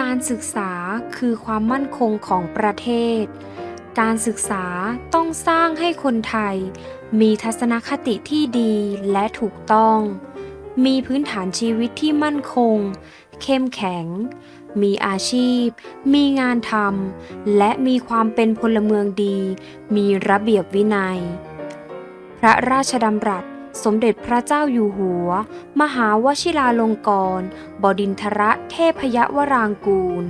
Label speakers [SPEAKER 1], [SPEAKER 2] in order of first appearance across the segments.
[SPEAKER 1] การศึกษาคือความมั่นคงของประเทศ การศึกษาต้องสร้างให้คนไทย มีทัศนคติที่ดีและถูกต้อง มีพื้นฐานชีวิตที่มั่นคง เข้มแข็ง มีอาชีพ มีงานทำ และมีความเป็นพลเมืองดี มีระเบียบวินัย พระราชดำรัส สมเด็จพระเจ้าอยู่หัว มหาวชิราลงกรณบดินทรเทพยวรางกูล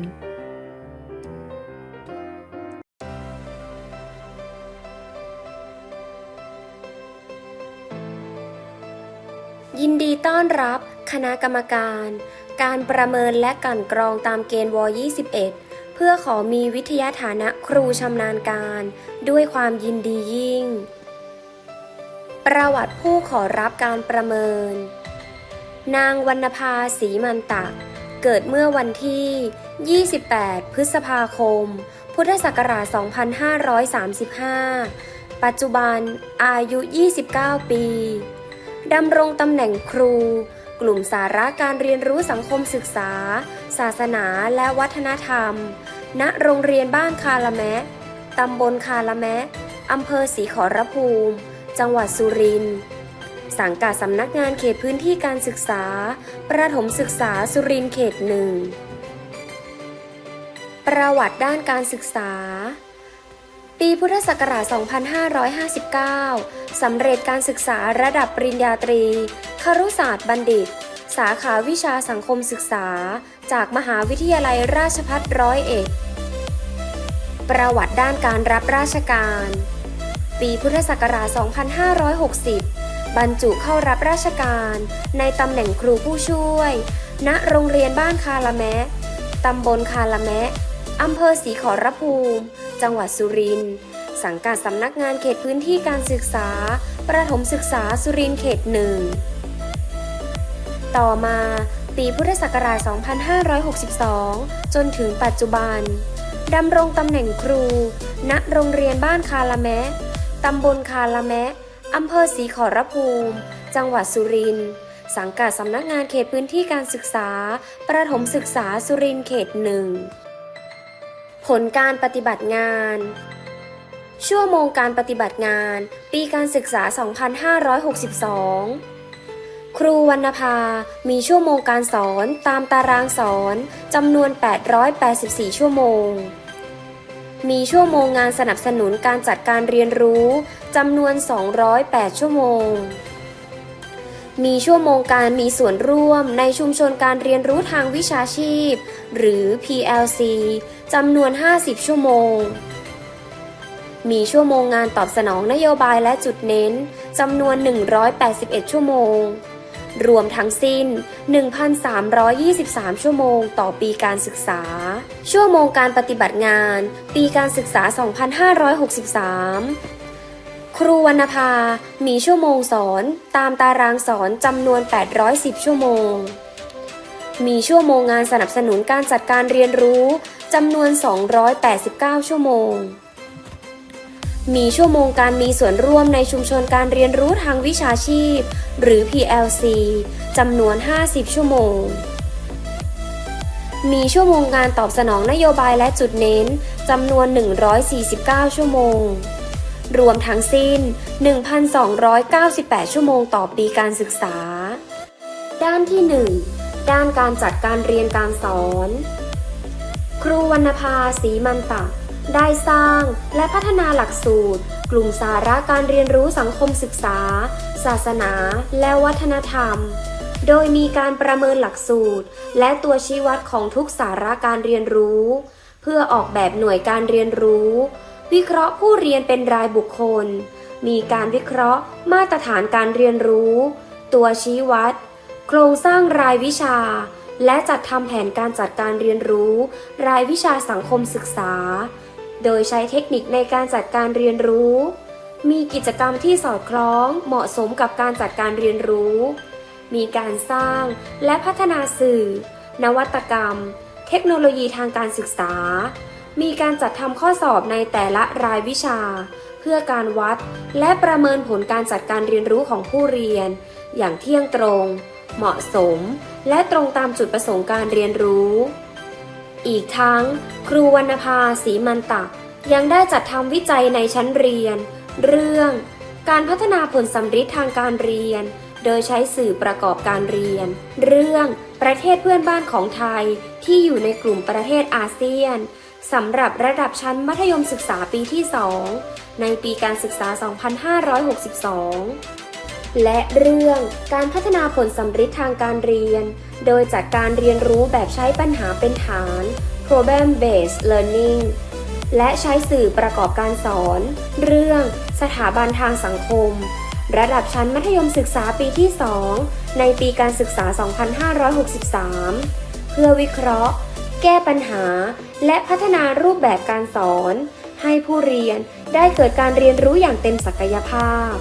[SPEAKER 2] ยินดีต้อนรับคณะกรรมการ การประเมินและกันกรองตามเกณฑ์ว 21 เพื่อขอมีวิทยาฐานะครูชำนาญการ ด้วยความยินดียิ่ง ประวัติผู้ขอรับการประเมิน นางวรรณภาศรีมันตะ เกิดเมื่อวันที่ 28 พฤษภาคม พุทธศักราช 2535 ปัจจุบันอายุ 29 ปี ดำรงตำแหน่งครู กลุ่มสาระการเรียนรู้สังคมศึกษา ศาสนาและวัฒนธรรม ณ โรงเรียนบ้านคาละแมะตำบลคาละแมะอำเภอศรีขอรภูมิ จังหวัดสุรินทร์สังกัดสำนักงานเขตพื้นที่การศึกษา ประถมศึกษาสุรินทร์เขตหนึ่ง ประวัติด้านการศึกษา ปีพุทธศักราช 2559 สำเร็จการศึกษาระดับปริญญาตรีครุศาสตร์บัณฑิต สาขาวิชาสังคมศึกษา จากมหาวิทยาลัยราชภัฏร้อยเอ็ด ประวัติด้านการรับราชการ ปีพุทธศักราช 2560 บรรจุเข้ารับราชการในตำแหน่งครูผู้ช่วย ณ โรงเรียนบ้านคาละแมะตำบลคาละแมะอำเภอศรีขอรภูมิ จังหวัดสุรินทร์ สังกัดสำนักงานเขตพื้นที่การศึกษา ประถมศึกษาสุรินทร์เขตหนึ่ง ต่อมาปีพุทธศักราช 2562 จนถึงปัจจุบัน ดำรงตำแหน่งครู ณ โรงเรียนบ้านคาละแมะ ตำบลคาละแมะอำเภอศรีขอรภูมิ จังหวัดสุรินทร์ สังกัดสำนักงานเขตพื้นที่การศึกษา ประถมศึกษาสุรินทร์เขตหนึ่ง ผลการปฏิบัติงาน ชั่วโมงการปฏิบัติงาน ปีการศึกษา 2562ครูวรรณภา มีชั่วโมงการสอนตามตารางสอน จำนวน 884 ชั่วโมง มีชั่วโมงงานสนับสนุนการจัดการเรียนรู้จำนวน 208 ชั่วโมง มีชั่วโมงการมีส่วนร่วมในชุมชนการเรียนรู้ทางวิชาชีพ หรือ PLC จำนวน 50 ชั่วโมง มีชั่วโมงงานตอบสนองนโยบายและจุดเน้นจำนวน 181 ชั่วโมง รวมทั้งสิ้น 1,323 ชั่วโมงต่อปีการศึกษา ชั่วโมงการปฏิบัติงาน ปีการศึกษา 2563ครูวรรณภา มีชั่วโมงสอน ตามตารางสอนจำนวน 810 ชั่วโมง มีชั่วโมงงานสนับสนุนการจัดการเรียนรู้จำนวน 289 ชั่วโมง มีชั่วโมงการมีส่วนร่วมในชุมชนการเรียนรู้ทางวิชาชีพ หรือ PLC จำนวน 50 ชั่วโมง มีชั่วโมงงานตอบสนองนโยบายและจุดเน้นจำนวน 149 ชั่วโมง รวมทั้งสิ้น 1,298 ชั่วโมงต่อปีการศึกษา ด้านที่ 1 ด้านการจัดการเรียนการสอน ครูวรรณภาศรีมันตะ ได้สร้างและพัฒนาหลักสูตร กลุ่มสาระการเรียนรู้สังคมศึกษา ศาสนา และวัฒนธรรม โดยมีการประเมินหลักสูตร และตัวชี้วัดของทุกสาระการเรียนรู้ เพื่อออกแบบหน่วยการเรียนรู้ วิเคราะห์ผู้เรียนเป็นรายบุคคล มีการวิเคราะห์ มาตรฐานการเรียนรู้ ตัวชี้วัด โครงสร้างรายวิชา และจัดทำแผนการจัดการเรียนรู้ รายวิชาสังคมศึกษา โดยใช้เทคนิคในการจัดการเรียนรู้ มีกิจกรรมที่สอดคล้องเหมาะสมกับการจัดการเรียนรู้ มีการสร้างและพัฒนาสื่อ นวัตกรรม เทคโนโลยีทางการศึกษา มีการจัดทำข้อสอบในแต่ละรายวิชา เพื่อการวัดและประเมินผลการจัดการเรียนรู้ของผู้เรียน อย่างเที่ยงตรง เหมาะสม และตรงตามจุดประสงค์การเรียนรู้ อีกทั้ง ครูวรรณภาศรีมันตะ ยังได้จัดทำวิจัยในชั้นเรียน เรื่อง การพัฒนาผลสัมฤทธิ์ทางการเรียน โดยใช้สื่อประกอบการเรียน เรื่องประเทศเพื่อนบ้านของไทยที่อยู่ในกลุ่มประเทศอาเซียนสำหรับระดับชั้นมัธยมศึกษาปีที่ 2 ในปีการศึกษา 2562 และเรื่องการพัฒนาผลสัมฤทธิ์ทางการเรียน โดยจัดการเรียนรู้แบบใช้ปัญหาเป็นฐาน problem based learning และใช้สื่อประกอบการสอน เรื่องสถาบันทางสังคม ระดับชั้นมัธยมศึกษาปีที่ 2 ในปีการศึกษา 2563 เพื่อวิเคราะห์ แก้ปัญหา และพัฒนารูปแบบการสอน ให้ผู้เรียนได้เกิดการเรียนรู้อย่างเต็มศักยภาพ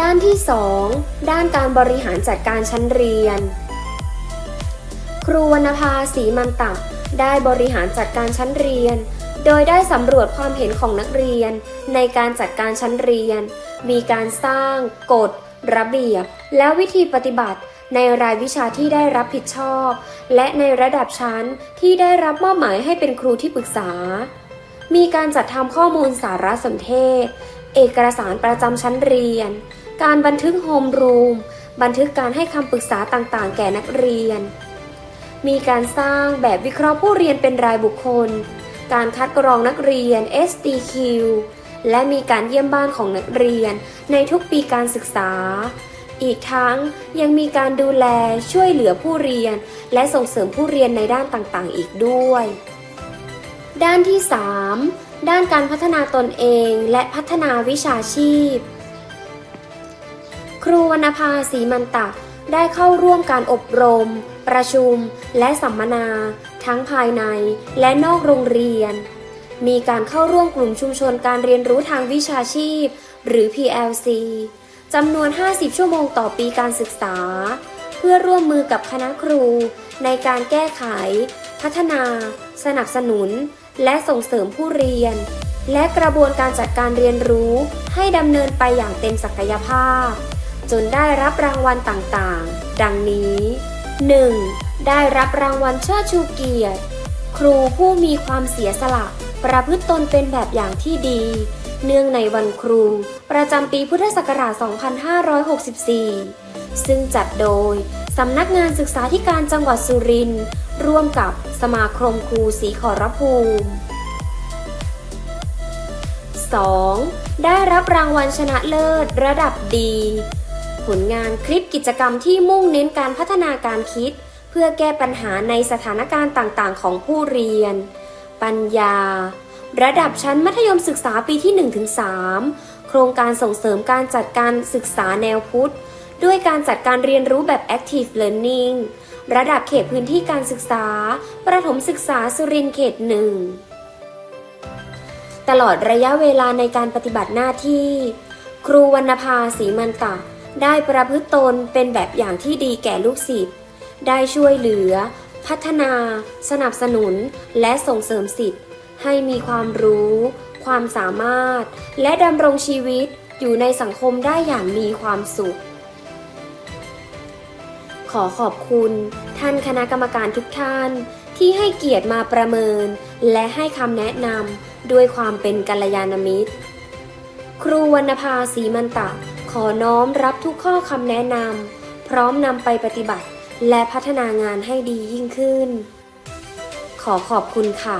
[SPEAKER 2] ด้านที่ 2 ด้านการบริหารจัดการชั้นเรียน ครูวรรณภาศีมันตะได้บริหารจัดการชั้นเรียน โดยได้สำรวจความเห็นของนักเรียน ในการจัดการชั้นเรียน มีการสร้าง กฎ ระเบียบ และวิธีปฏิบัติ ในรายวิชาที่ได้รับผิดชอบ และในระดับชั้นที่ได้รับมอบหมายให้เป็นครูที่ปรึกษา มีการจัดทำข้อมูลสารสนเทศ เอกสารประจำชั้นเรียน การบันทึกโฮมรูม บันทึกการให้คำปรึกษาต่างๆ แก่นักเรียน มีการสร้างแบบวิเคราะห์ผู้เรียนเป็นรายบุคคล การคัดกรองนักเรียน SDQ และมีการเยี่ยมบ้านของนักเรียนในทุกปีการศึกษา อีกทั้งยังมีการดูแลช่วยเหลือผู้เรียน และส่งเสริมผู้เรียนในด้านต่างๆ อีกด้วย ด้านที่ 3 ด้านการพัฒนาตนเองและพัฒนาวิชาชีพ ครูวรรณภาศีมันตะ ได้เข้าร่วมการอบรม ประชุม และสัมมนา ทั้งภายในและนอกโรงเรียน มีการเข้าร่วมกลุ่มชุมชนการเรียนรู้ทางวิชาชีพ หรือ PLC จำนวน 50 ชั่วโมงต่อปีการศึกษา เพื่อร่วมมือกับคณะครู ในการแก้ไข พัฒนา สนับสนุน และส่งเสริมผู้เรียน และกระบวนการจัดการเรียนรู้ให้ดำเนินไปอย่างเต็มศักยภาพ จนได้รับรางวัลต่างๆ ดังนี้ 1. ได้รับรางวัลเชิดชูเกียรติ ครูผู้มีความเสียสละ ประพฤติตนเป็นแบบอย่างที่ดี เนื่องในวันครู ประจำปีพุทธศักราช 2564 ซึ่งจัดโดยสำนักงานศึกษาธิการจังหวัดสุรินทร์ร่วมกับสมาคมครูศรีขอรภูมิ 2. ได้รับรางวัลชนะเลิศระดับดี ผลงานคลิปกิจกรรมที่มุ่งเน้นการพัฒนาการคิด เพื่อแก้ปัญหาในสถานการณ์ต่างๆ ของผู้เรียน ปัญญา ระดับชั้นมัธยมศึกษาปีที่ 1-3 โครงการส่งเสริมการจัดการศึกษาแนวพุทธ ด้วยการจัดการเรียนรู้แบบ active learning ระดับเขตพื้นที่การศึกษา ประถมศึกษาสุรินทร์เขตหนึ่ง ตลอดระยะเวลาในการปฏิบัติหน้าที่ ครูวรรณภาศรีมันตะ ได้ประพฤติตนเป็นแบบอย่างที่ดีแก่ลูกศิษย์ ได้ช่วยเหลือ พัฒนา สนับสนุน และส่งเสริมสิทธิ์ให้มีความรู้ ความสามารถ และดำรงชีวิตอยู่ในสังคมได้อย่างมีความสุข ขอขอบคุณ ท่านคณะกรรมการทุกท่าน ที่ให้เกียรติมาประเมิน และให้คำแนะนำด้วยความเป็นกัลยาณมิตร ครูวรรณภาศรีมันตะ ขอน้อมรับทุกข้อคำแนะนำพร้อมนำไปปฏิบัติ และพัฒนางานให้ดียิ่งขึ้น ขอขอบคุณค่ะ